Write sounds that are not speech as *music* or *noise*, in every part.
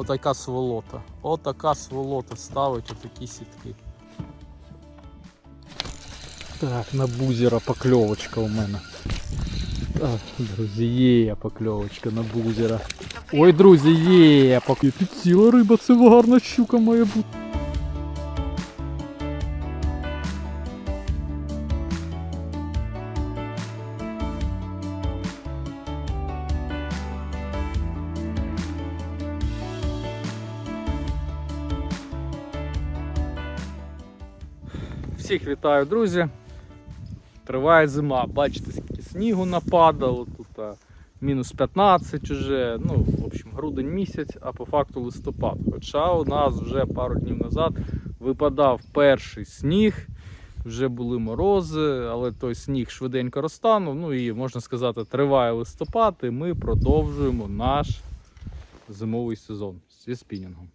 Отака сволота. Отака сволота ставить отакі сітки. Так, на бузера покльовочка у мене. Так, друзі, є покльовочка на бузера. Ой, друзі, є покльовочка. Підсіла риба, це гарна щука має бути. Всіх вітаю, друзі. Триває зима. Бачите, скільки снігу нападало. Тут мінус 15 уже. Ну, в общем, грудень місяць, а по факту листопад. Хоча у нас вже пару днів назад випадав перший сніг, вже були морози, але той сніг швиденько розтанув. Ну і можна сказати, триває листопад, і ми продовжуємо наш зимовий сезон зі спінінгом.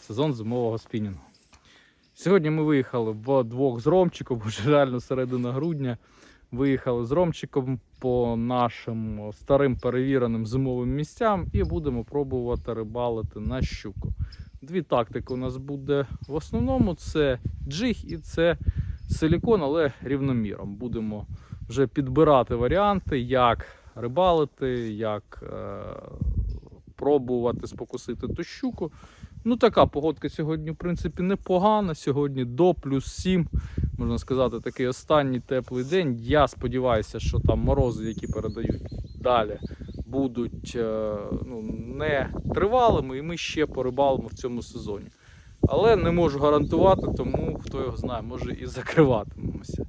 Сезон зимового спінінгу. Сьогодні ми виїхали вдвох з Ромчиком, вже реально середина грудня. Виїхали з Ромчиком по нашим старим перевіреним зимовим місцям і будемо пробувати рибалити на щуку. Дві тактики у нас буде в основному: це джиг і це силікон, але рівноміром. Будемо вже підбирати варіанти, як рибалити, як е- пробувати спокусити ту щуку. Ну, така погодка сьогодні, в принципі, непогана. Сьогодні до плюс 7, можна сказати, такий останній теплий день. Я сподіваюся, що там морози, які передають далі, будуть е, ну, не тривалими, і ми ще порибалимо в цьому сезоні. Але не можу гарантувати, тому хто його знає, може і закриватимемося.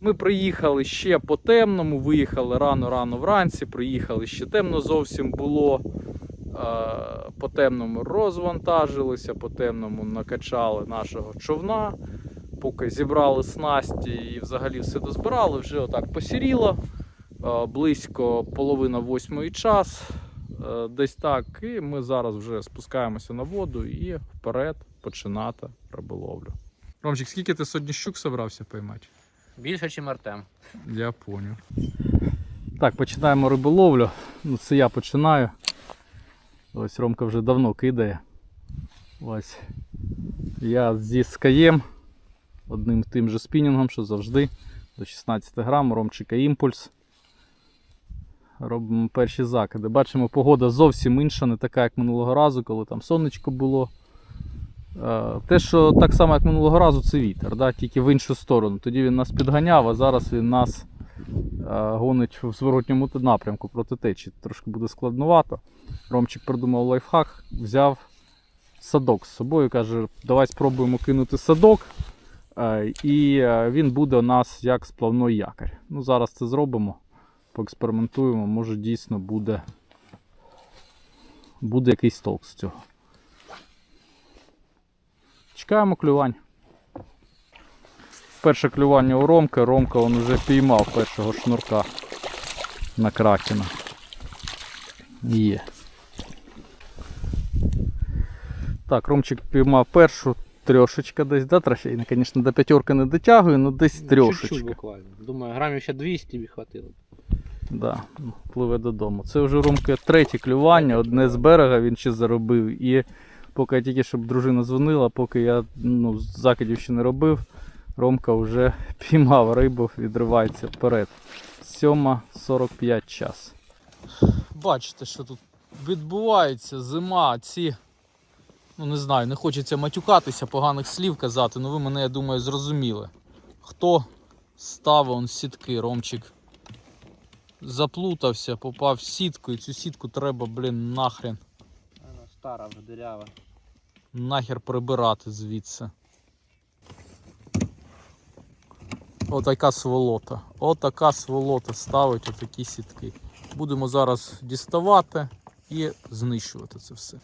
Ми приїхали ще по темному, виїхали рано-рано вранці, приїхали ще темно зовсім було. Е, По темному розвантажилися, по темному накачали нашого човна. Поки зібрали снасті і взагалі все дозбирали, вже отак посіріло. Е, Близько половина восьмої час. е, Десь так. І ми зараз вже спускаємося на воду і вперед починати риболовлю. Ромчик, скільки ти сьогодні щук собрався поймати? Більше, ніж Артем. Я понял. Так, починаємо риболовлю. Ну, це я починаю. Ось Ромка вже давно кидає. Ось. Я зі скаєм, одним тим же спінінгом, що завжди. До 16 грам, Ромчика імпульс. Робимо перші закиди. Бачимо, погода зовсім інша, не така, як минулого разу, коли там сонечко було. Е, Те, що так само, як минулого разу, це вітер, да? тільки в іншу сторону. Тоді він нас підганяв, а зараз він нас гонить в зворотньому напрямку проти течії. Трошки буде складновато. Ромчик придумав лайфхак, взяв садок з собою. Каже, давай спробуємо кинути садок. е, І е, він буде у нас як сплавний якорь. Ну, зараз це зробимо, поекспериментуємо, може дійсно буде, буде якийсь толк з цього. Чекаємо клювань. Перше клювання у Ромка. Ромка він вже піймав першого шнурка на кракена. Є. Так, Ромчик піймав першу трьошечка десь, да, трофейна, звісно, до п'ятерки не дотягує, але десь Чуть-чуть трьошечка. буквально. Думаю, грамів ще 200 б хватило. Да, ну, пливе додому. Це вже Ромка третє клювання, одне з берега він ще заробив. І поки я тільки щоб дружина дзвонила, поки я ну, закидів ще не робив, Ромка вже *laughs* піймав рибу, відривається вперед. 7.45 час. Бачите, що тут відбувається зима, ці. Ну не знаю, не хочеться матюкатися, поганих слів казати, але ви мене, я думаю, зрозуміли. Хто ставив он сітки, Ромчик заплутався, попав в сітку, і цю сітку треба, блін, нахрен, Вона стара вже дирява. нахер прибирати звідси. Отака сволота. Отака сволота ставить отакі сітки. Будемо зараз діставати і знищувати це все.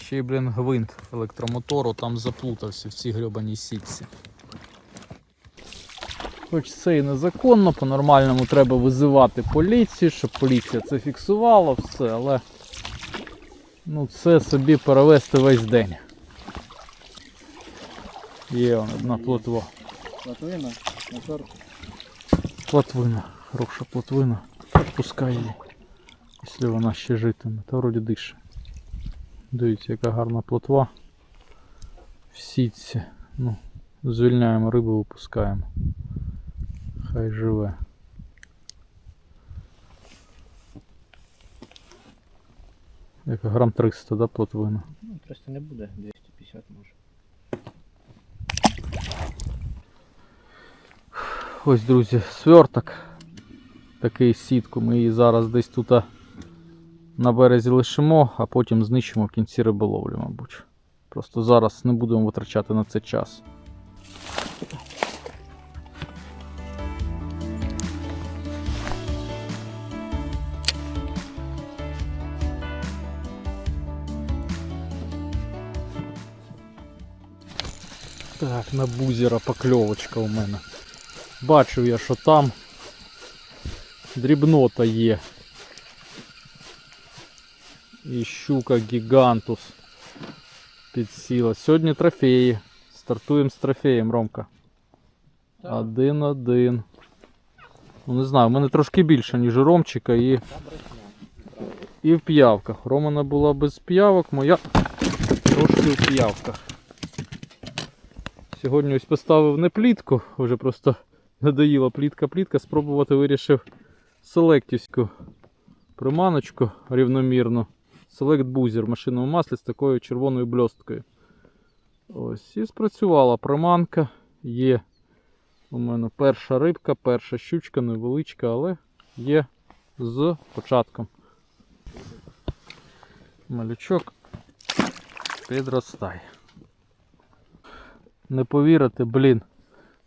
Ще й, блін, гвинт електромотору там заплутався в цій грьобаній сітці. Хоч це і незаконно, по-нормальному треба визивати поліцію, щоб поліція це фіксувала, все, але ну, це собі перевести весь день. Є одна плотва. Платвина, мотор. Плотвина, хороша плотвина. Пускай її. Якщо вона ще житиме, то вроді дише. Дивіться, яка гарна плотва. В сітці. Ну, звільняємо рибу, випускаємо. Хай живе. Яка грам 300, да, плотвина? Ну, просто не буде, 250 може. Ось, друзі, сверток. Такий сітку. Ми її зараз десь тут на березі лишимо, а потім знищимо в кінці риболовлі, мабуть. Просто зараз не будемо витрачати на це час. Так, на бузера покльовочка у мене. Бачив я, що там дрібнота є. І щука гігантус підсіла. Сьогодні трофеї. Стартуємо з трофеєм, Ромка. Один-один. Ну не знаю, в мене трошки більше, ніж у Ромчика і, і в п'явках. Романа була без п'явок, моя трошки в п'явках. Сьогодні ось поставив не плітку, вже просто надоїла плітка-плітка, спробувати вирішив селектівську приманочку рівномірну. Селект бузер в машинному маслі з такою червоною бльосткою. Ось, і спрацювала приманка. Є у мене перша рибка, перша щучка, невеличка, але є з початком. Малючок підростає. Не повірите, блін.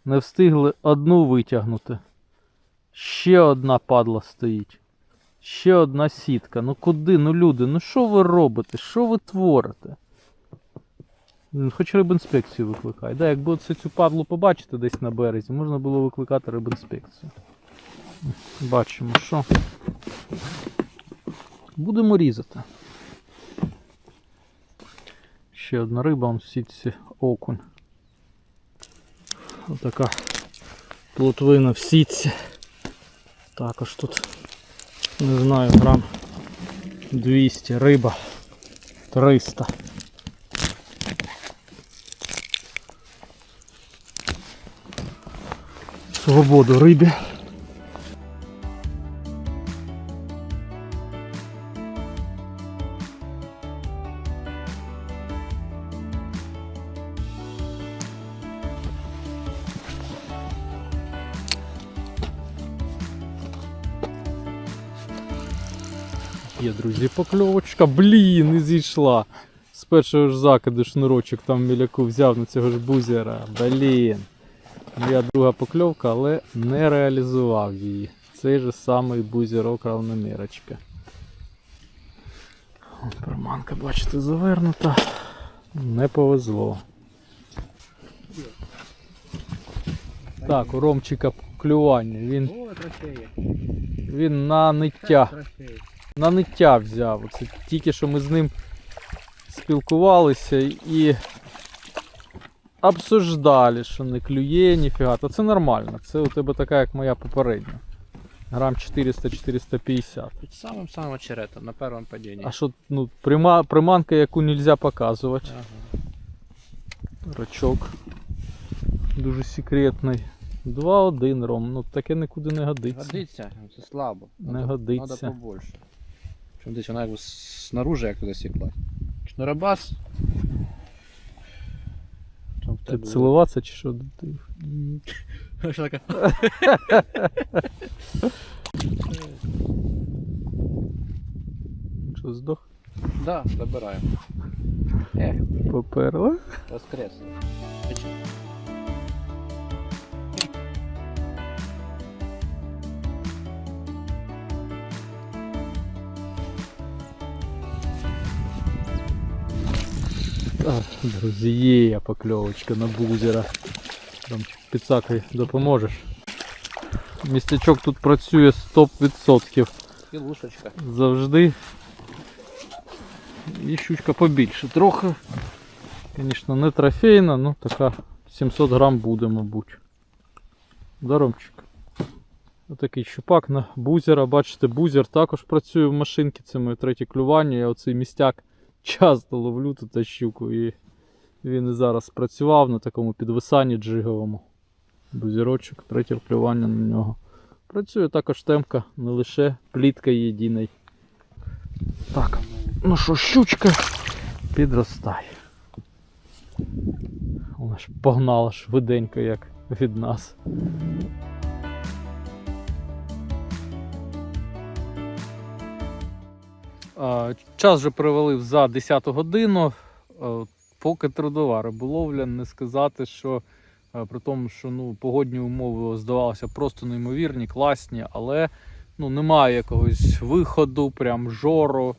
Не встигли одну витягнути. Ще одна падла стоїть. Ще одна сітка. Ну куди? Ну люди, ну що ви робите? Що ви творите? Хоч рибінспекцію викликай. Да, якби оце цю падлу побачити десь на березі, можна було викликати рибінспекцію. Бачимо, що. Будемо різати. Ще одна риба, он сітці окунь. Отака плотвина в сітці. Також тут, не знаю, грам 200, риба 300. Свободу рибі. Є, друзі, покльовочка. Блін, не зійшла. З першого ж закиду шнурочок там міляку взяв на цього ж бузера. Блін. Моя друга покльовка, але не реалізував її. Цей же самий бузерок равномірочка. Приманка, бачите, завернута. Не повезло. Так, у Ромчика клювання. Він, він на ниття. На ниття взяв. Оце тільки що ми з ним спілкувалися і обсуждали, що не клює, ніфіга. Та це нормально. Це у тебе така, як моя попередня. Грам 400-450. Під самим самим очеретом, на першому падінні. А що, ну, прима, приманка, яку нельзя показувати. Ага. Рачок. Дуже секретний. 2-1 ром. Ну таке нікуди не годиться. Годиться, це слабо. Не годиться. Надо побольше. Чому десь вона якби снаружи як. Шнурабас. Там в Ти цілуватися чи що? Що таке? Що здох? Да, забираємо. Ех, Поперла? воскрес. Так, друзі, є покльовочка на бузера. Там підсакай допоможеш. Містячок тут працює 100% І лушечка. завжди. І щучка побільше трохи. Звісно, не трофейна, ну така 700 грам буде, мабуть. Даромчик. Отакий щупак на бузера. Бачите, бузер також працює в машинці. Це моє третє клювання. Я оцей містяк часто ловлю тут щуку і він і зараз працював на такому підвисанні джиговому. Бузірочок, третє вклювання на нього. Працює також темка, не лише плітка єдиний. Так, ну що, щучка підростає. Вона ж погнала швиденько, як від нас. Час вже привалив за 10 годину. Поки трудова риболовля, не сказати, що при тому, що ну, погодні умови здавалося просто неймовірні, класні, але ну, немає якогось виходу, прям жору.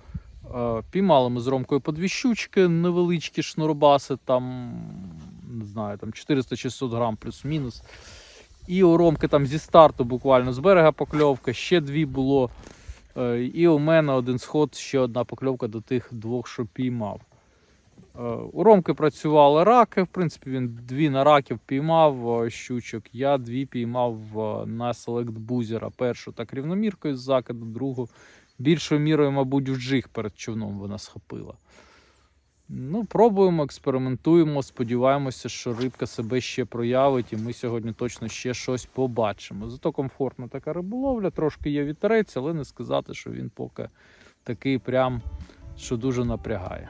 Піймали ми з Ромкою по дві щучки, невеличкі шнурбаси, там, не знаю, там 400-600 грам плюс-мінус. І у Ромки там зі старту буквально з берега покльовка, ще дві було. Е, І у мене один сход, ще одна покльовка до тих двох, що піймав. Е, У Ромки працювали раки. В принципі, він дві на раків піймав е, щучок. Я дві піймав на селект бузера. Першу так рівноміркою з закиду, другу більшою мірою, мабуть, в джиг перед човном вона схопила. Ну, пробуємо, експериментуємо, сподіваємося, що рибка себе ще проявить, і ми сьогодні точно ще щось побачимо. Зато комфортна така риболовля, трошки є вітерець, але не сказати, що він поки такий прям, що дуже напрягає.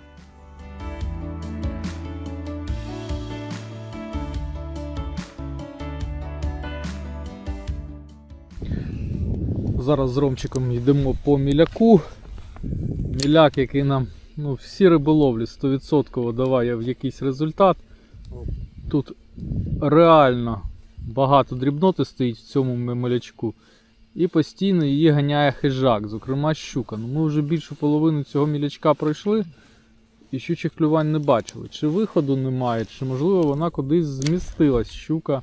Зараз з Ромчиком йдемо по міляку. Міляк, який нам ну, всі риболовлі 100% даває в якийсь результат. Тут реально багато дрібноти стоїть в цьому мілячку. І постійно її ганяє хижак, зокрема щука. Ну, ми вже більшу половину цього мілячка пройшли і щучих клювань не бачили. Чи виходу немає, чи можливо вона кудись змістилась щука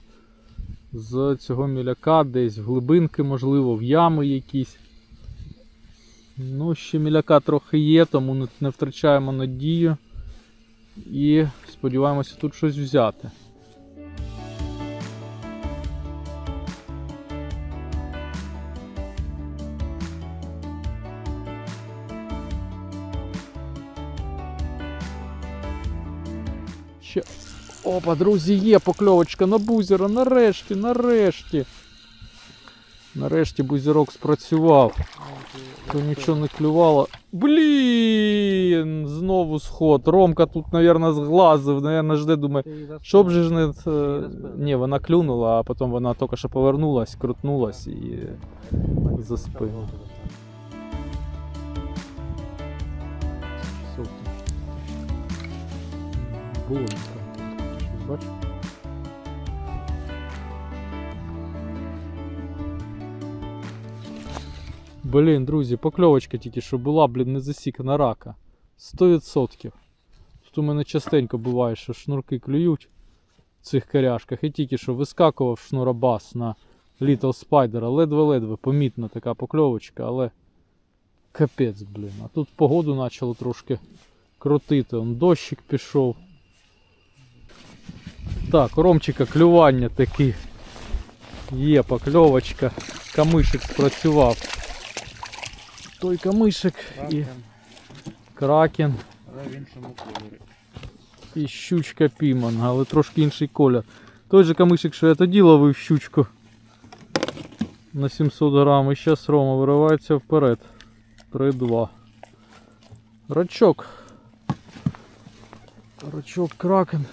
з цього міляка, десь в глибинки, можливо, в ями якісь. Ну, ще міляка трохи є, тому не, втрачаємо надію. І сподіваємося тут щось взяти. Ще... Опа, друзі, є покльовочка на бузера. Нарешті, нарешті. Нарешті бузерок спрацював. То нічого не клювало. Блін! Знову сход. Ромка тут, мабуть, зглазив, наверное, жде, думає, щоб же ж не. Ні, вона клюнула, а потім вона тільки що повернулась, крутнулась і за спину. Було. Бачиш? Блін, друзі, покльовочка тільки що була, блін, не засікана рака. 100%. Тут у мене частенько буває, що шнурки клюють в цих коряшках. І тільки що вискакував шнурабас на Little Spider. Ледве-ледве помітна така покльовочка, але капець, блін. А тут погоду почало трошки крутити. Он дощик пішов. Так, Ромчика клювання такі. Є покльовочка. Камишик спрацював. Той камишик і кракен. Але в іншому кольорі. І щучка піймана, але трошки інший колір. Той же камишик, що я тоді ловив щучку на 700 грам. І зараз Рома виривається вперед. 3-2. Рачок. Рачок кракен.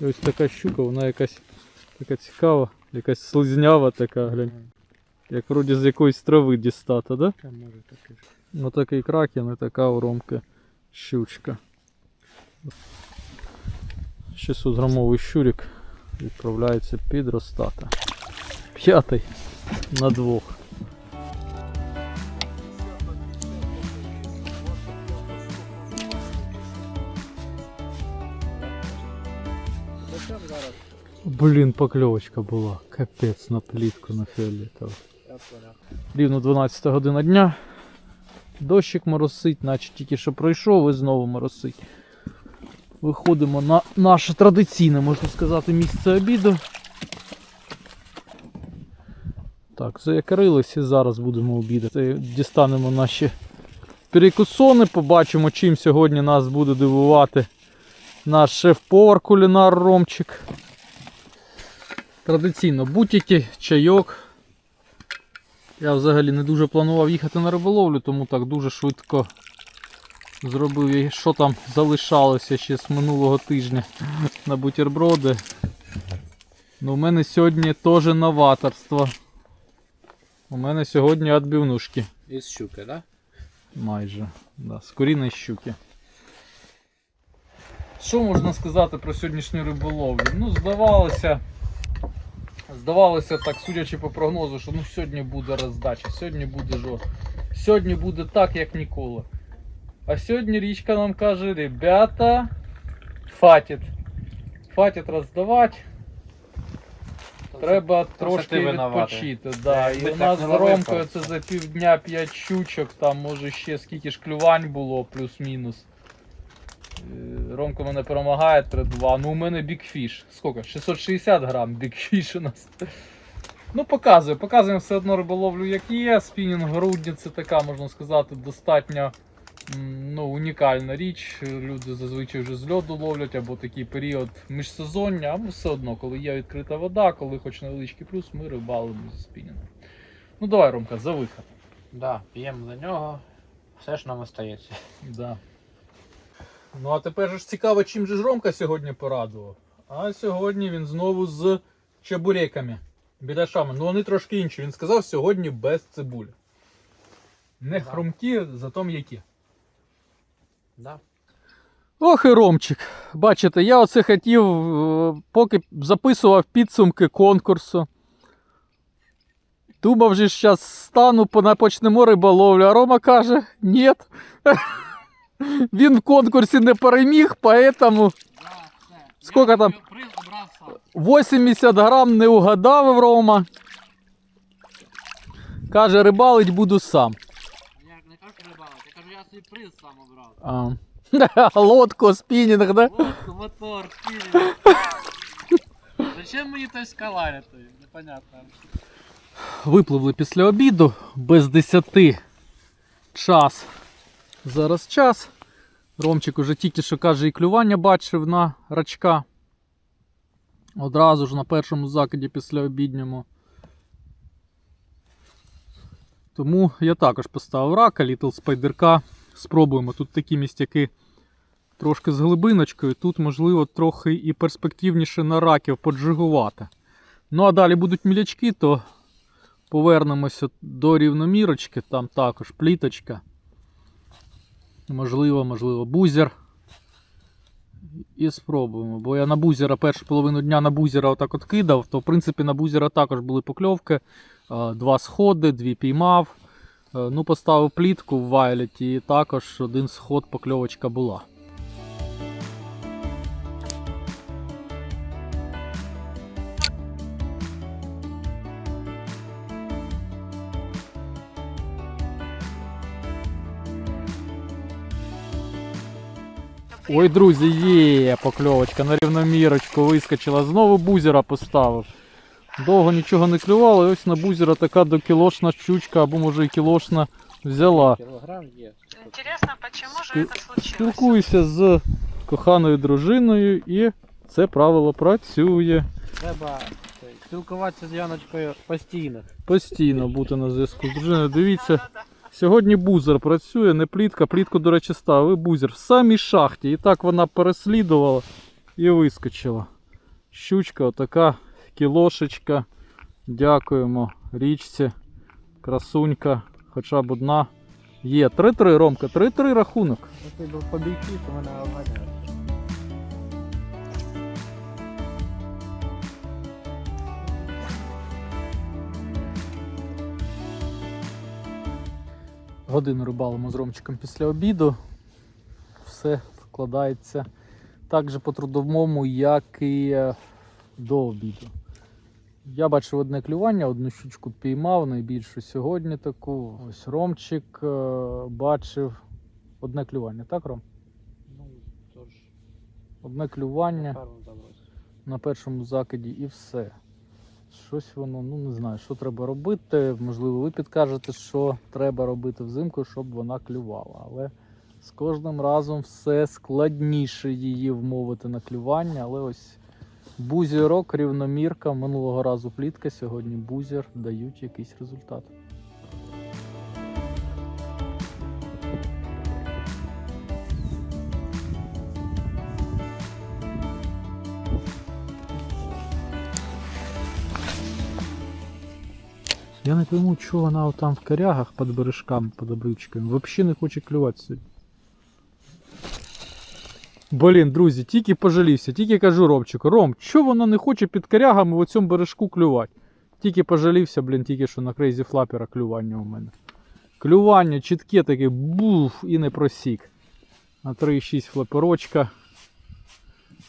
І ось така щука, вона якась така цікава, якась слизнява така, глянь. Як вроді з якоїсь трави дістата, да? Там може таке. Ну такий кракен і така у Ромки щучка. 600 грамовий щурик відправляється під Ростата. П'ятий на двох. Блін, покльовочка була. Капець на плітку на фіолетову. Рівно 12 година дня. Дощик моросить, наче тільки що пройшов і знову моросить. Виходимо на наше традиційне, можна сказати, місце обіду. Так, заякорились і зараз будемо обідати. Дістанемо наші перекусони, побачимо, чим сьогодні нас буде дивувати наш шеф-повар кулінар Ромчик. Традиційно бутики, чайок. Я взагалі не дуже планував їхати на риболовлю, тому так дуже швидко зробив, і що там залишалося ще з минулого тижня *laughs* на бутерброди. Ну, у мене сьогодні теж новаторство. У мене сьогодні відбивнушки. Із щуки, да? Майже. Да, з куріної щуки. Що можна сказати про сьогоднішню риболовлю? Ну, здавалося. Здавалося так, судячи по прогнозу, що ну сьогодні буде роздача, сьогодні буде жорстко. Сьогодні буде так, як ніколи. А сьогодні річка нам каже, ребята, фатить. Фатить роздавати. Треба це трошки ти відпочити. Да. І у нас з Ромкою це за півдня 5 щучок, там може ще скільки ж клювань було, плюс-мінус. Е, Ромко мене перемагає 3-2. Ну у мене бікфіш. Скільки? 660 грам бікфіш у нас. Ну, показує, показуємо все одно риболовлю, як є. Спінінг грудні це така, можна сказати, достатньо ну, унікальна річ. Люди зазвичай вже з льоду ловлять або такий період міжсезоння, а все одно, коли є відкрита вода, коли хоч невеличкий плюс, ми рибалимо зі спінінгом. Ну давай, Ромка, за виход. Да, п'ємо за нього. Все ж нам остається. Да. Ну а тепер ж цікаво, чим же ж Ромка сьогодні порадував. А сьогодні він знову з чебуреками. Біляшами. Ну вони трошки інші. Він сказав сьогодні без цибулі. Не Да. хрумкі, зато м'які. Да. Ох і Ромчик. Бачите, я оце хотів, е, поки записував підсумки конкурсу. Думав, же зараз стану, почнемо риболовлю, а Рома каже, ні. *laughs* Він в конкурсі не переміг, поэтому Сколько там? Приз 80 грам не угадав Рома. Каже, рибалить буду сам. Я не кажу рибалити, я кажу, я свій приз сам обрав. А. *laughs* Лодку, спінінг, да? Лодку, мотор, спінінг. Зачем мені той скаларя той? Непонятно. Випливли після обіду без 10 час. Зараз час. Ромчик уже тільки що каже, і клювання бачив на рачка. Одразу ж на першому закиді після обідньому. Тому я також поставив рака, Little спайдерка. Спробуємо. Тут такі містяки трошки з глибиночкою. Тут, можливо, трохи і перспективніше на раків поджигувати. Ну а далі будуть мілячки, то повернемося до рівномірочки, там також пліточка. Можливо, можливо, бузер. І спробуємо. Бо я на бузера першу половину дня на бузера отак от кидав, то в принципі на бузера також були покльовки. Два сходи, дві піймав. Е, Ну, поставив плітку в вайлеті і також один сход покльовочка була. Ой, друзі, є покльовочка на рівномірочку вискочила. Знову бузера поставив. Довго нічого не клювало, і ось на бузера така докілошна щучка, або може і кілошна взяла. Кілограм є. Интересно, почему же Спи- это случилось? Спілкуюся з коханою дружиною, і це правило працює. Треба спілкуватися з Яночкою постійно. Постійно бути на зв'язку з дружиною. Дивіться, сьогодні бузер працює, не плітка. Плітку, до речі, ставив. Бузер в самій шахті. І так вона переслідувала і вискочила. Щучка, отака кілошечка. Дякуємо річці. Красунька, хоча б одна. Є 3-3, Ромка, 3-3 рахунок. Якщо був побійки, то мене обганяють. Годину рибалимо з Ромчиком після обіду. Все вкладається так же по трудовому, як і е, до обіду. Я бачив одне клювання, одну щучку піймав, найбільшу сьогодні таку. Ось Ромчик е, бачив одне клювання, так, Ром? Ну, тож, Одне клювання на першому закиді і все. Щось воно, ну не знаю, що треба робити. Можливо, ви підкажете, що треба робити взимку, щоб вона клювала. Але з кожним разом все складніше її вмовити на клювання. Але ось бузірок, рівномірка. Минулого разу плітка, сьогодні бузір дають якийсь результат. Я не пойму, чого вона там в корягах під бережками, під обручками. Взагалі не хоче клювати сьогодні. Блін, друзі, тільки пожалівся, тільки кажу Ромчику, Ром, чого вона не хоче під корягами в цьому бережку клювати? Тільки пожалівся, блін, тільки що на крейзі флапера клювання у мене. Клювання чітке таке, буф, і не просік. На 3,6 флаперочка.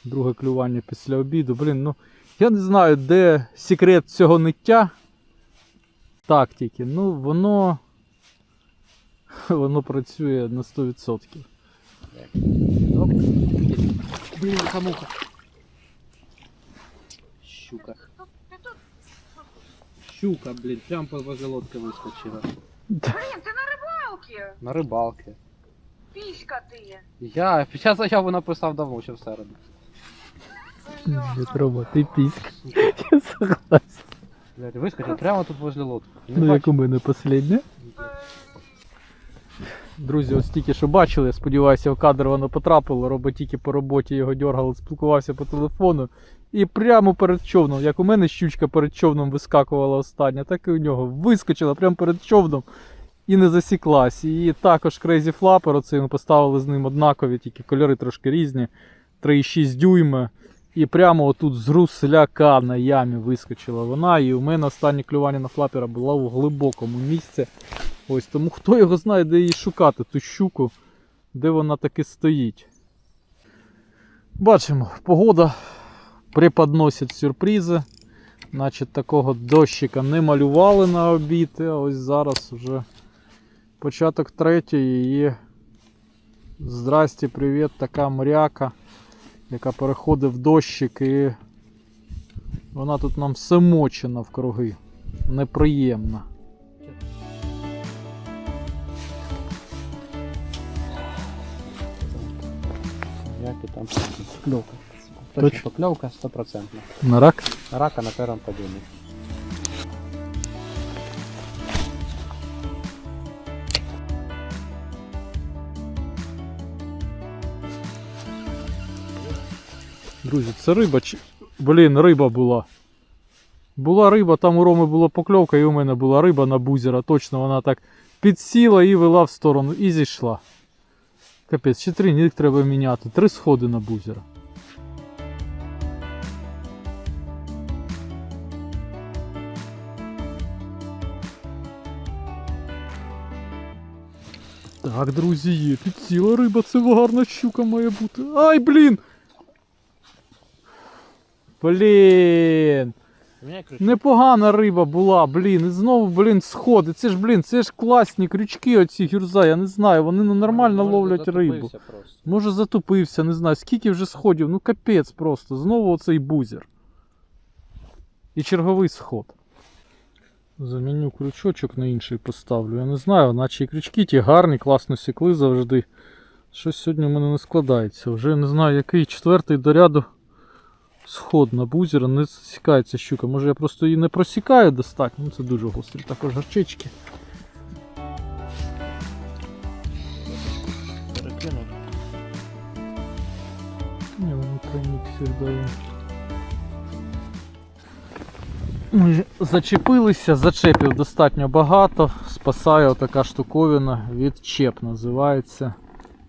Друге клювання після обіду. Блін, ну я не знаю, де секрет цього ниття тактики. Ну, воно. *laughs* Воно працює на 100%. Блін, хамуха. Щука. Щука, блін, прям возле лодки вискочила. Блин, ты на рыбалке! На рибалки. Писька ты! Я, я заяву написав давно, ще в середу. Рома, ти піська. *laughs* Я согласен. Блядь, вискочив прямо тут возле лодки. Не Ну, бачу. як у мене последнє. Друзі, ось тільки що бачили, я сподіваюся, в кадр воно потрапило. Робот тільки по роботі його дергали, спілкувався по телефону. І прямо перед човном, як у мене щучка перед човном вискакувала остання, так і у нього вискочила прямо перед човном і не засіклась. І також Crazy Flapper, оцей ми поставили з ним однакові, тільки кольори трошки різні. 3,6 дюйма. І прямо отут з русляка на ямі вискочила вона. І у мене останнє клювання на флапера було в глибокому місці. Ось тому хто його знає, де її шукати, ту щуку, де вона таки стоїть. Бачимо, погода преподносить сюрпризи. Значить, такого дощика не малювали на обід, а ось зараз вже початок третьої і здрасте, привіт, така мряка, яка переходить в дощик і вона тут нам все навкруги. Неприємна. Як і там покльовка. Точно? Покльовка 100%. На рак? Рака на першому подйомі. Друзі, це риба. Блін, риба була. Була риба, там у Роми була покльовка, і у мене була риба на бузера. Точно вона так підсіла і вела в сторону і зійшла. Капець, ще три нік треба міняти. Три сходи на бузера. Так, друзі, є. Підсіла риба, це гарна щука має бути. Ай, блін! Блін! Непогана риба була, блін, і знову, блін, сходи. Це ж, блін, це ж класні крючки оці гюрза, я не знаю, вони ну, нормально ловлять рибу. Може затупився, не знаю, скільки вже сходів, ну капець просто. Знову оцей бузер. І черговий сход. Заміню крючочок на інший поставлю. Я не знаю, наче і крючки ті гарні, класно сікли завжди. Щось сьогодні в мене не складається. Вже не знаю, який четвертий до ряду сход на бузера, не засікається щука. Може я просто її не просікаю достатньо. Ну це дуже гострі також гарчички. Завжди. Ми зачепилися, зачепів достатньо багато. Спасає така штуковина, відчеп називається.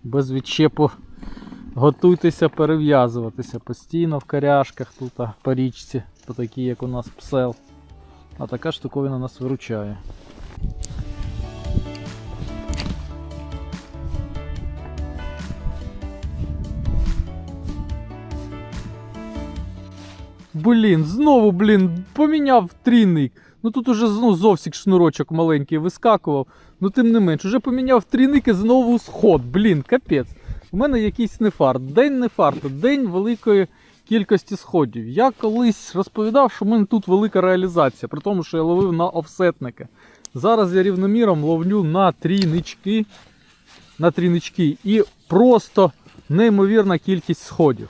Без відчепу готуйтеся перев'язуватися постійно в коряшках тут а, по річці, по такій, як у нас псел. А така штуковина нас виручає. Блін, знову, блін, поміняв трійник. Ну тут уже ну, зовсім шнурочок маленький вискакував. Ну тим не менш, уже поміняв трійник і знову сход. Блін, капець. У мене якийсь нефарт. День нефарту, день великої кількості сходів. Я колись розповідав, що в мене тут велика реалізація, при тому, що я ловив на офсетники. Зараз я рівноміром ловлю на трійнички, на трійнички і просто неймовірна кількість сходів.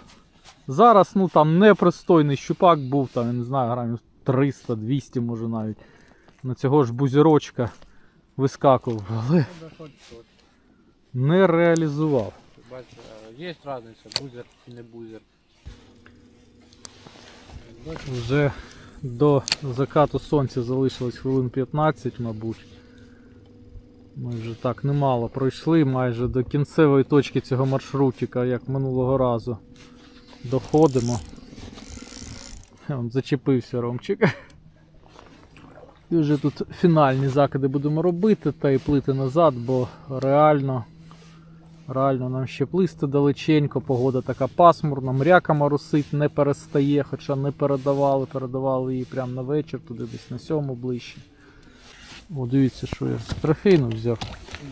Зараз ну там непристойний щупак був, там, я не знаю, грамів 300-200 може навіть. На цього ж бузірочка вискакував, але не реалізував. Бачиш, є різниця, бузер чи не бузер. Вже до закату сонця залишилось хвилин 15, мабуть. Ми вже так немало пройшли майже до кінцевої точки цього маршрутика, як минулого разу. Доходимо. Он зачепився Ромчик. І вже тут фінальні закиди будемо робити та і плити назад, бо реально, реально нам ще плисти далеченько, погода така пасмурна, мряка моросить, не перестає, хоча не передавали, передавали її прямо на вечір, туди десь на сьому ближче. О, дивіться, що я трофейну взяв.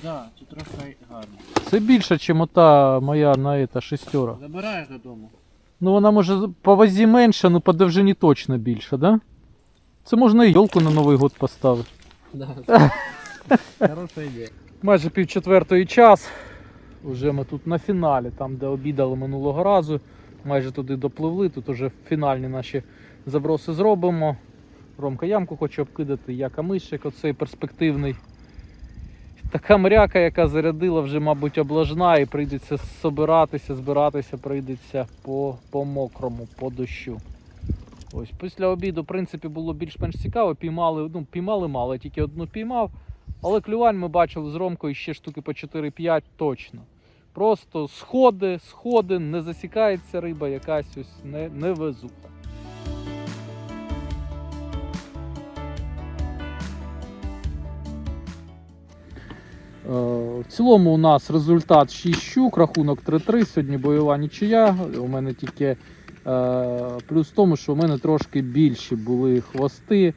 Да, тут трохи гарно. Це більше, ніж ота моя на ета шестера. Забираєш додому. Ну вона може по вазі менша, ну по довжині точно більше, да? Це можна і йолку на Новий год поставити. Да. *laughs* Хороша ідея. Майже пів четвертої час. Уже ми тут на фіналі, там де обідали минулого разу. Майже туди допливли. Тут уже фінальні наші заброси зробимо. Ромка ямку хоче обкидати, я камишик, оцей перспективний. Така мряка, яка зарядила, вже, мабуть, облажна, і прийдеться собиратися, збиратися, прийдеться по, по мокрому, по дощу. Ось після обіду, в принципі, було більш-менш цікаво. Піймали, ну, піймали мало, я тільки одну піймав. Але клювань ми бачили з Ромкою ще штуки по 4-5 точно. Просто сходи, сходи, не засікається риба, якась ось не, невезуха. Е, В цілому у нас результат 6 щук, рахунок 3-3, сьогодні бойова нічия. У мене тільки е, плюс в тому, що у мене трошки більші були хвости.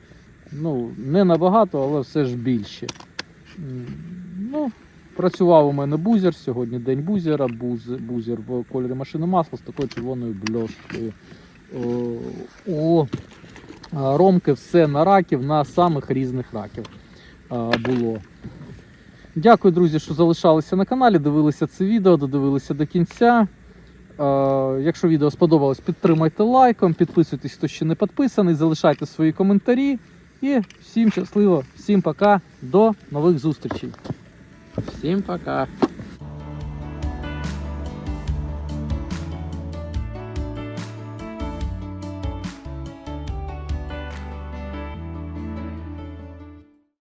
Ну, не набагато, але все ж більші. Ну, працював у мене бузер. Сьогодні день бузера, буз, бузер в кольорі машини масла з такою червоною бльосткою. У Ромки все на раків, на самих різних раків було. Дякую, друзі, що залишалися на каналі, дивилися це відео, додивилися до кінця. Якщо відео сподобалось, підтримайте лайком, підписуйтесь, хто ще не підписаний, залишайте свої коментарі. І всім щасливо, всім пока, до нових зустрічей. Всім пока.